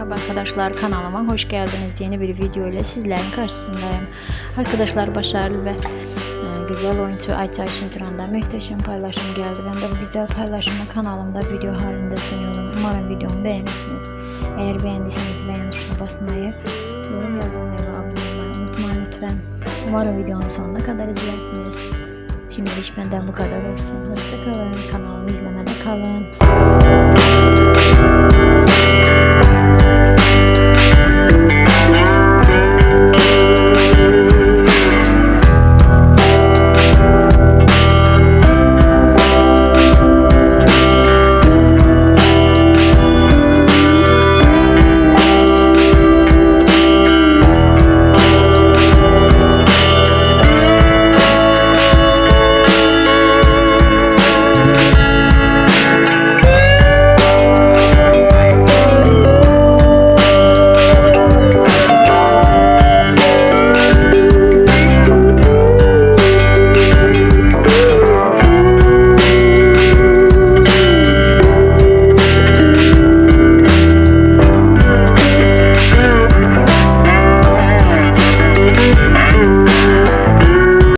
Merhaba arkadaşlar kanalıma hoş geldiniz. Yeni bir video ile sizlerin karşısındayım. Arkadaşlar başarılı ve e, güzel oyuncu Ayça Ayşinturan'dan muhteşem paylaşım geldi. Ben de bu güzel paylaşımı kanalımda video halinde sunuyorum. Umarım videomu beğenirsiniz. Eğer beğendiyseniz beğen tuşuna basmayı, yorum yazmayı ve abone olmayı unutmayın lütfen. Umarım videonun sonuna kadar izlersiniz. Şimdilik benden bu kadar olsun. Hoşçakalın. Kanalımı izlemede kalın.